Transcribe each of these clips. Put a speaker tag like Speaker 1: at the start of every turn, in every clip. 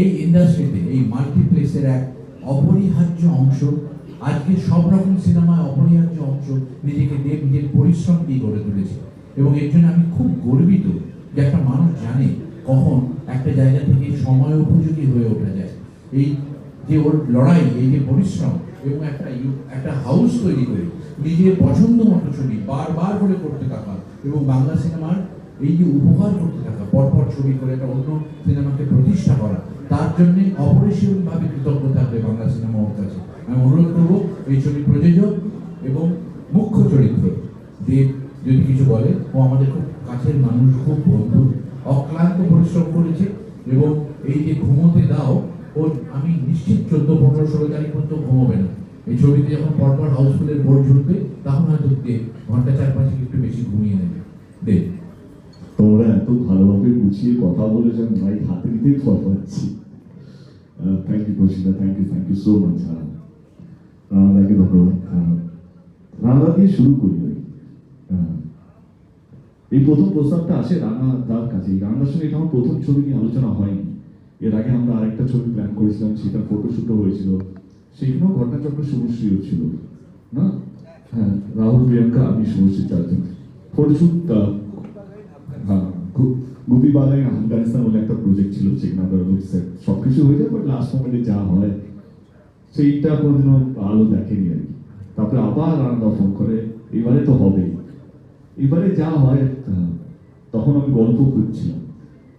Speaker 1: এই ইন্ডাস্ট্রিতে এই মাল্টিপ্লেক্সের এক অপরিহার্য অংশ, আজকে সব রকম সিনেমায় অপরিহার্য অংশ নিজেকে দেব নিজের পরিশ্রম দিয়ে গড়ে তুলেছে। এবং এর জন্য আমি খুব গর্বিত যে একটা মানুষ জানে কখন একটা জায়গা থেকে সময় উপযোগী হয়ে ওঠা যায়। এই যে ওর লড়াই, এই যে পরিশ্রম এবং একটা একটা হাউস তৈরি করে, নিজের পছন্দ মতো ছবি বারবার করে করতে থাকা এবং বাংলা সিনেমার এই যে উপকার করতে থাকা পরপর ছবি করে একটা অন্য সিনেমাকে প্রতিষ্ঠা করা, তার জন্য অপরিসীমভাবে কৃতজ্ঞ থাকবে বাংলা সিনেমা ওর কাছে। আমি অনুরোধ করব, এই ছবির প্রযোজক এবং মুখ্য চরিত্র, দেব যদি কিছু বলে, ও আমাদের খুব কাছের মানুষ, খুব বন্ধু, অক্লান্ত পরিশ্রম করেছে এবং এই যে ঘুমোতে দাও ওর আমি নিশ্চিত চোদ্দ, পনেরো, ষোলো তারিখ পর্যন্ত ঘুমোবে না। এই ছবিতে যখন পরপর হাউসফুলের বোর্ড ঝুলবে তখন হয়তো দেব ঘণ্টা চার পাঁচে একটু বেশি ঘুমিয়ে নেবে। দেব।
Speaker 2: তোমরা এত ভালোভাবে গুছিয়ে কথা বলে যে আমি ভাই হাতে নিতেই ফল পাচ্ছি। Thank you Kaushika thank you thank you so much রানাদাকে ধন্যবাদ। রানাদা দিয়ে শুরু করি এই প্রথম প্রস্তাবটা আসে রানা দার কাছে এই রানাদার সঙ্গে এটা আমার প্রথম ছবি নিয়ে আলোচনা হয়নি। এর আগে আমরা আরেকটা ছবি প্ল্যান করেছিলাম, সেটা ফটোশুটও হয়েছিল। সেখানেও ঘটনাচক্র শুভশ্রীও ছিল। না? হ্যাঁ রাহুল, প্রিয়াঙ্কা, আমি শুভশ্রী চারজন। ফটোশুট গুপি বালাই আফগানিস্তান বলে একটা প্রজেক্ট ছিল, সেখানে আমরা সব কিছু হয়ে যায় বাট লাস্ট মোমেন্টে যা হয়, সেইটা কোনোদিনও আলো দেখেনি আর কি। তারপরে আবার রান্না ফোন করে, এবারে তো হবেই। এবারে যা হয় তখন আমি গল্প খুঁজছিলাম,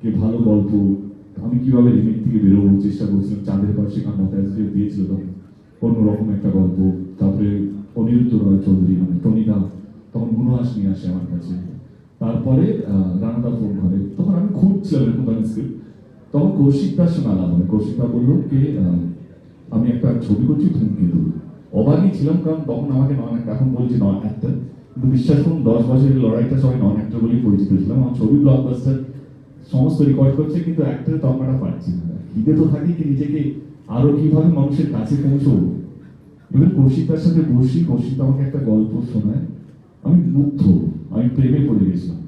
Speaker 2: কি ভালো গল্প, আমি কীভাবে রিমেক থেকে বেরোবো, চেষ্টা করছিলাম, চাঁদের পাশে কান্নাতে দিয়েছিল, তখন অন্যরকম একটা গল্প, তারপরে অনিরুদ্ধ রয় চৌধুরী মানে টনিদা, তখন গুণহাস নিয়ে আসে আমার কাছে। তারপরে রানাদা ফোন করে তখন আমি খুঁজছিলাম এরকম ধরনের স্ক্রিপ্ট তখন কৌশিক দার সঙ্গে হয় কৌশিক দা বলল আহ, আমি একটা ছবি করছি ধূমকেতু অবাকই ছিলাম কারণ তখন আমাকে নন এখন বলছি নন অ্যাক্টর কিন্তু বিশ্বাস করুন দশ বছরের লড়াইটা সবাই নন অ্যাক্টর বলেই পরিচিত ছিলাম। আমার ছবি ব্লকবাস্টার সমস্ত রেকর্ড করছে কিন্তু অ্যাক্টরের তকমাটা পাচ্ছি না। খিদে তো থাকি কি নিজেকে আরও কীভাবে মানুষের কাছে পৌঁছবো। এবার কৌশিক কৌশিকদার সাথে বসি। কৌশিক আমাকে একটা গল্প শোনায়। আমি মুগ্ধ আমি প্রেমে পড়ে গেছিলাম।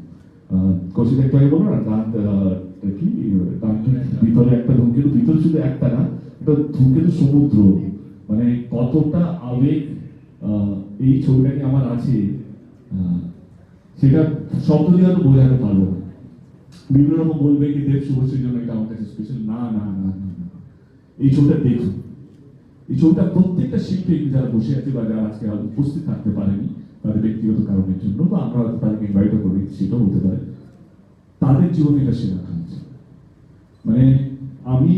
Speaker 2: কৌশিক একটু আগে বলো না? আহ, কি? দাঁত ভিতরে একটা ধূমকেতু ভিতরে শুধু একটা না একটা ধূমকেতু সমুদ্র। মানে কতটা আবেগ এই ছবিটাকে আমার আছে। সেটা শব্দ দিয়ে হয়তো বোঝাতে পারব না। বিভিন্ন রকম বলবে কি দেব শুভশ্রীর জন্য এটা আমার কাছে স্পেশাল না না না না। এই ছবিটা দেখুন। এই ছবিটা প্রত্যেকটা শিল্পী যারা বসে আছে বা যারা আজকে উপস্থিত থাকতে পারেনি তাদের ব্যক্তিগত কারণের জন্য বা আমরা তাদেরকে ইনভাইটও করি সেটাও হতে পারে। তাদের জীবনে এটা সেরা কাজ মানে আমি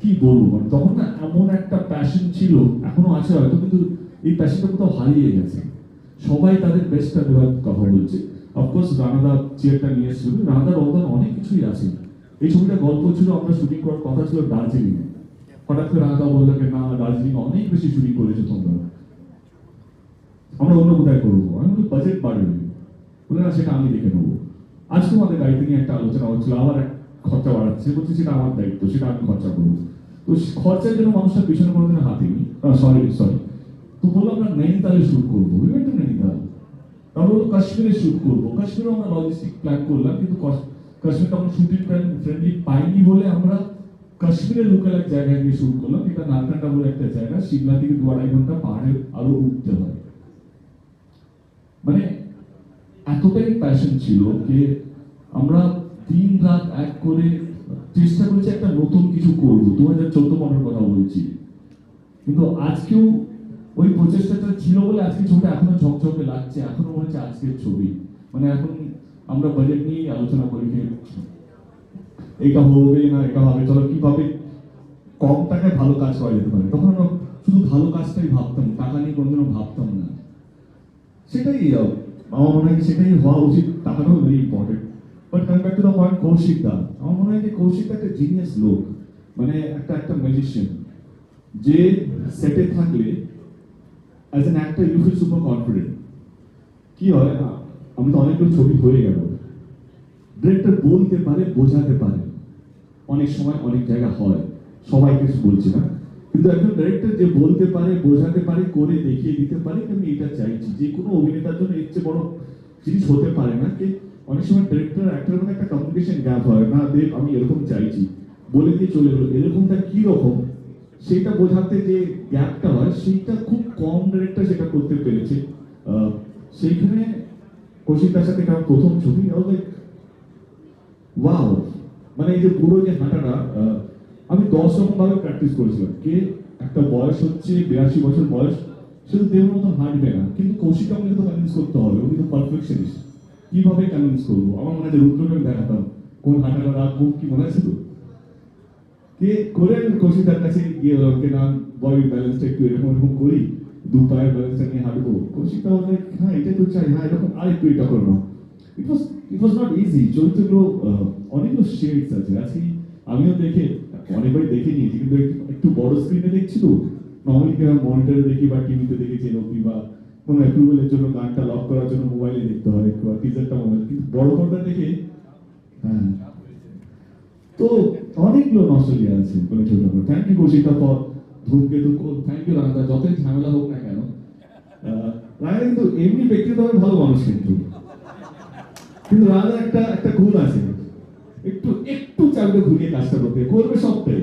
Speaker 2: কি বলব? মানে তখন না এমন একটা প্যাশন ছিল, এখনও আছে হয়তো, কিন্তু এই প্যাশনটা কোথাও হারিয়ে গেছে। সবাই তাদের বেস্টটা দেওয়ার কথা বলছে। অফকোর্স রানাদা চেয়ারটা নিয়ে এসেছিল। রানাদার অবদান অনেক কিছুই আছে। এই ছবিটা গল্প ছিল, আমরা শুটিং করার কথা ছিল দার্জিলিং হঠাৎ করে রানাদা বলল না দার্জিলিং অনেক বেশি শুটিং করেছে তোমরা। আমরা অন্য কোথায় করব? আমি বলি বাজেট বাড়বে বলে না সেটা আমি দেখে নেব। আজকে আমাদের দায়িত্ব নিয়ে একটা আলোচনা হচ্ছিল, আবার এক খরচা বাড়াচ্ছে। বলছে, সেটা আমার দায়িত্ব, সেটা আমি খরচা করব। তো খরচার জন্য মানুষটা পিছনে কোনো কোনোদিন হাতেনি সরি সরি তো বলল, আমরা নৈনিতালে শুট করব। তো নৈনিতাল। তারপর বলল কাশ্মীরে শুট করব। কাশ্মীরে আমরা লজিস্টিক প্ল্যান করলাম, কিন্তু কাশ্মীর তখন শুটিং ফ্রেন্ডলি পাইনি বলে আমরা কাশ্মীরের লোকাল এক জায়গায় গিয়ে শুট করলাম। এটা নারকান্ডা বলে একটা জায়গা সিমলা থেকে দু আড়াই ঘণ্টা পাহাড়ে আরও উঠতে হয়। মানে এতটাই প্যাশন ছিল যে আমরা দিন রাত এক করে চেষ্টা করেছি একটা নতুন কিছু করব। দু হাজার চোদ্দ পনেরোর কথা বলছি। কিন্তু আজকেও ওই প্রচেষ্টাটা ছিল বলে আজকে ছবিটা এখনও ঝকঝকে লাগছে। এখনও মনে হচ্ছে আজকের ছবি। মানে এখন আমরা বাজেট নিয়ে আলোচনা করি যে এটা হবে না, এটা হবে। চলো, কীভাবে কম টাকায় ভালো কাজ করা যেতে পারে? তখন আমরা শুধু ভালো কাজটাই ভাবতাম, টাকা নিয়ে কোনোদিনও ভাবতাম না। সেটাই আমার মনে হয় সেটাই হওয়া উচিত টাকাটাও very important but come back to the point Kaushik da, আমার মনে হয় যে কৌশিক একটা জিনিয়াস লোক মানে একটা একটা ম্যাজিশিয়ান যে সেটে থাকলে as an actor you feel super confident কি হয় আমি তো অনেকগুলো ছবি হয়ে গেল। ডিরেক্টর বলতে পারে, বোঝাতে পারে। অনেক সময় অনেক জায়গা হয়। সবাই কিছু বলছে না। কিন্তু একজন ডাইরেক্টর যে বলতে পারে, বোঝাতে পারে, করে দেখিয়ে দিতে পারে, আমি এটা চাইছি। যে কোনো অভিনেতার জন্য এর বড় জিনিস হতে পারে না, যে অনেক সময় ডিরেক্টর অ্যাক্টরের মধ্যে একটা কমিউনিকেশন গ্যাপ হয়, না দেব আমি এরকম চাইছি। বলে দিয়ে চলে গেলো। এরকমটা কি রকম? সেটা বোঝাতে যে গ্যাপটা হয়, সেইটা খুব কম ডিরেক্টর সেটা করতে পেরেছে। সেইখানে কৌশিকদার সাথে আমার প্রথম ছবি ওয়াও মানে এই যে পুরো যে হাঁটাটা আমি দশ রকম ভাবে প্র্যাকটিস করেছিলাম। কে? একটা বয়স হচ্ছে বিরাশি বছর বয়স, সে তো দেহের মতো হাঁটবে না। কিন্তু কৌশিক আমাকে তো কনভিন্স করতে হবে, উনি তো পারফেকশনিস্ট কীভাবে কনভিন্স করব? আমার মনে হয় রুদ্রকে আমি দেখাতাম, কোন হাঁটাটা রাখব কি মনে আছে তো কে করে কৌশিকদার কাছে গিয়ে ওকে, না বডি ব্যালেন্সটা একটু এরকম এরকম করি, দু পায়ের ব্যালেন্সটা নিয়ে হাঁটবো। কৌশিকটা বলে হ্যাঁ এটাই তো চাই হ্যাঁ এরকম আরেকটু এটা করো ইট ওয়াজ ইট ওয়াজ নট ইজি চরিত্রগুলো অনেকগুলো শেডস আছে। আজকে আমিও দেখে অনেকবারই দেখে নিয়েছি, কিন্তু একটু একটু বড় স্ক্রিনে দেখছি তো। নর্মালি মনিটরে দেখি বা টিভিতে দেখেছি এরকমই বা কোনো অ্যাপ্রুভালের জন্য গানটা লক করার জন্য মোবাইলে দেখতে হয় বা টিজারটা মোবাইল কিন্তু বড় পর্দা দেখে হ্যাঁ। তো অনেকগুলো নস্টালজিয়া আছে মানে ছোট thank you Kaushika for Dhumketu thank you রানাদা, যতই ঝামেলা হোক না কেন। রানা কিন্তু এমনি ব্যক্তিগতভাবে ভালো মানুষ কিন্তু। কিন্তু রানা একটা একটা গুণ আছে। একটু চাইবে ঘুরিয়ে কাজটা করতে। করবে সবটাই।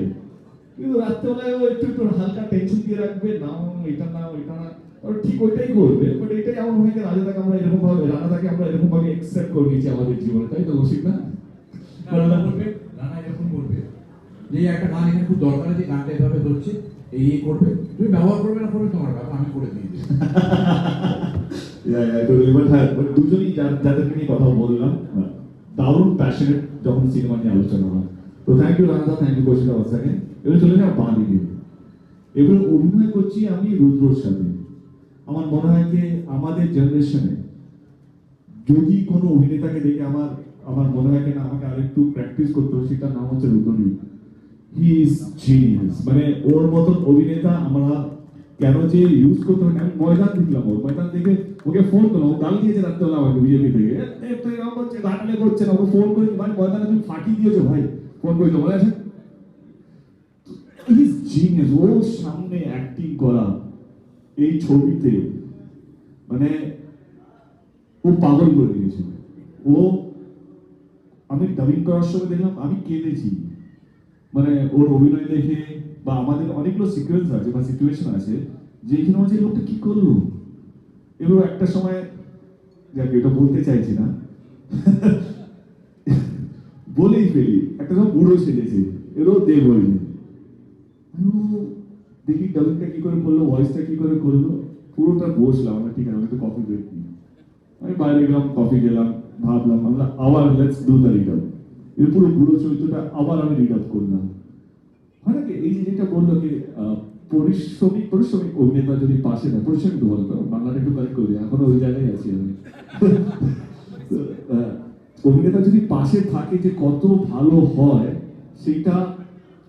Speaker 2: কিন্তু রাত্রেবেলায় ও একটু একটু হালকা টেনশন দিয়ে রাখবে না এটা না ওইটা না। আর ঠিক ওইটাই করবে। বাট এটাই এমন হয় যে রাজাদাকে আমরা এরকম ভাবে রানাদাকে আমরা এরকম ভাবে একসেপ্ট করে নিয়েছি আমাদের জীবনে। তাই তো কৌশিক না?
Speaker 1: রানা বলবে রানা এরকম বলবে যে একটা গান এখানে খুব দরকার আছে গানটা এভাবে ধরছে এই করবে। তুমি ব্যবহার করবে না করবে তোমার ব্যাপার আমি করে দিয়ে দিই
Speaker 2: হ্যাঁ, দুজনেই যাদেরকে নিয়ে কথা বললাম দারুণ প্যাশনেট যখন সিনেমা নিয়ে আলোচনা হয়। তো থ্যাংক ইউ রানাদা থ্যাংক ইউ কৌশিক আমার সেকেন্ড এবার চলে যাও বাঁ দিকে এবার অভিনয় করছি আমি রুদ্রর সাথে। আমার মনে হয় যে আমাদের জেনারেশনে যদি কোনো অভিনেতাকে দেখে আমার আমার মনে হয় না, আমাকে আরেকটু প্র্যাকটিস করতে হবে, সেটার নাম হচ্ছে রুদ্রনীল হি ইজ জিনিয়াস মানে ওর মতন অভিনেতা আমরা কেন যে ইউজ করতে না, আমি ময়দান দেখলাম ওর। ময়দান দেখে ওকে ফোন করলাম। ও গাল দিয়েছে রাত্রে আমাকে বিজেপি থেকে। তুই এরকম করছে গাটালে করছে না। ওকে ফোন করে ভাই ময়দানে তুমি ফাঁকি দিয়েছ ভাই। ফোন করেছ মনে আছে ইজ জিনিয়াস ওর সামনে অ্যাক্টিং করা এই ছবিতে মানে ও পাগল করে দিয়েছে। ও আমি ডাবিং করার সময় দেখলাম আমি কেঁদেছি। মানে ওর অভিনয় দেখে বা আমাদের অনেকগুলো সিকোয়েন্স আছে বা সিচুয়েশন আছে যে এখানে হচ্ছে লোকটা কি করল? এবার একটা সময়, যাকে, এটা বলতে চাইছি না। বলেই ফেলি, একটা সময় বুড়ো সেজেছে এরও দে ও, দেখি ডাবিংটা কি করে করল ভয়েসটা কি করে করল? পুরোটা বসলাম, আমরা ঠিক আছে আমি তো কফি ব্রেক আমি বাইরে গেলাম কফি গেলাম ভাবলাম, আমরা আবার লেটস ডু দ্য রিড এর পুরো বুড়ো চরিত্রটা আবার আমি রিড করলাম। হয় না কি এই যেটা বলল কি পরিশ্রমিক পরিশ্রমিক অভিনেতা যদি পাশে না পরিশ্রমিক তো বলতো বাংলাটা একটু কারেক্ট করি এখনও ওই জায়গায় আছি আমি। অভিনেতা যদি পাশে থাকে যে কত ভালো হয় সেটা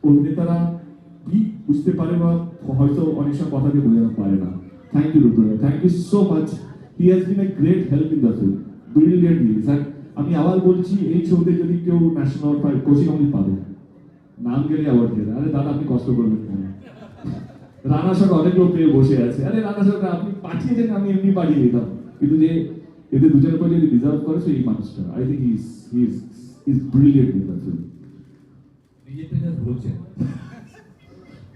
Speaker 2: অভিনেতারা কি বুঝতে পারে বা হয়তো অনেক সময় কথাকে বোঝাতে পারে না। Thank you Rudra thank you so much he has been a great help in the film brilliantly আমি আবার বলছি, এই ছবিতে যদি কেউ ন্যাশনাল পায় কোচিং আমি পাবে। নাম গেলে আবার দেবে আরে দাদা আপনি কষ্ট করবেন কেন? রানা সরকার অনেক লোক পেয়ে বসে আছে। আরে রানা সরকার আপনি পাঠিয়েছেন আমি এমনি পাঠিয়ে দিতাম। কিন্তু যে এদের দুজনের পর যদি ডিজার্ভ করে সেই মানুষটা। I think is is is brilliant in the film
Speaker 1: বলছেন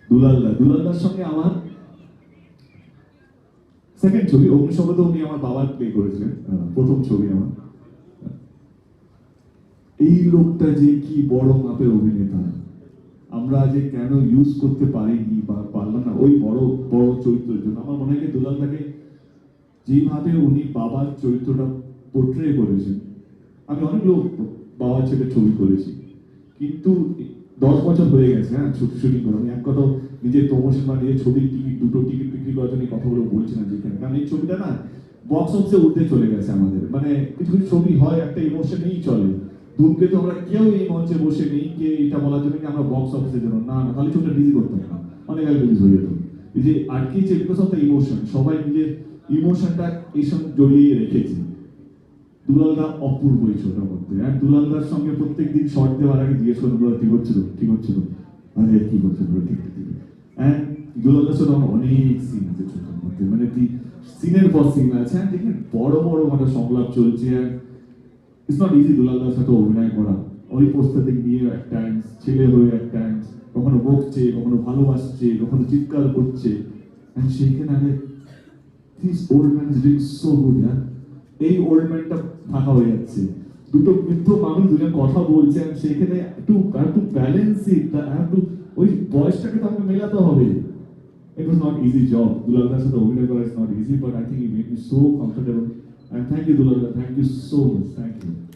Speaker 2: দুলালদা দুলালদার সঙ্গে আমার সেকেন্ড ছবি অগ্নিশপথে উনি আমার বাবার প্লে করেছিলেন। প্রথম ছবি আমার। এই লোকটা যে কি বড় মাপের অভিনেতা। আমরা যে কেন ইউজ করতে পারিনি বা পারলাম না, ওই বড় বড় চরিত্রের জন্য। আমার মনে হয় দুলালদাকে যেভাবে উনি বাবার চরিত্রটা পোট্রে করেছেন, আমি অনেকগুলো বাবার ছেলে ছবি করেছি, কিন্তু দশ বছর হয়ে গেছে হ্যাঁ শুটিং করে। আমি এক কথা নিজের প্রমোশন বা নিজের ছবির টিকিট দুটো টিকিট বিক্রি করার জন্য কথাগুলো বলছি না যেখানে। কারণ এই ছবিটা না বক্স অফিসে উঠতে চলে গেছে আমাদের। মানে কিছু কিছু ছবি হয়, একটা ইমোশনেই চলে। ধূমকেতু আমরা কেউ এই মঞ্চে বসে নেই যে এটা বলার জন্য কি আমরা বক্স অফিসে যেন না না, তাহলে ছবিটা রিলিজ করতাম না। অনেক আগে রিলিজ হয়ে যেত এই যে আটকেছে বিকজ অফ দ্য ইমোশন সবাই নিজের ইমোশনটা এই সঙ্গে জড়িয়ে রেখেছে। দুলালদা অপূর্ব এই ছোটার মধ্যে আর দুলালদার সঙ্গে প্রত্যেক দিন শর্ট দেওয়ার আগে জিজ্ঞেস করে দুলাল, ঠিক হচ্ছিল? ঠিক হচ্ছিল? আরে, কি করছে পুরো ঠিক ঠিক অ্যান্ড দুলালদার সাথে আমার অনেক সিন আছে ছোটার মধ্যে। মানে তুই সিনের পর সিন আছে। আর দেখেন, বড় বড় মানে সংলাপ চলছে। আর ইটস নট ইজি দুলালদার সাথে অভিনয় করা। ওই প্রস্তাবিক নিয়ে এক টাইমস ছেলে হয়ে এক টাইমস কখনো বকছে কখনো ভালোবাসছে কখনো চিৎকার করছে। And সেইখানে আমি this old man is doing so good হ্যাঁ এই ওল্ড ম্যানটা ফাঁকা হয়ে যাচ্ছে। দুটো বৃদ্ধ মানুষ দুজন কথা বলছে and সেখানে একটু একটু ব্যালেন্স একটু ওই বয়সটাকে তো আমাকে মেলাতে হবে। It was not easy job. Dulalda's সাথে অভিনয় করা is not easy, but I think he made me so comfortable. And thank you, Dulalda. Thank you so much. Thank you.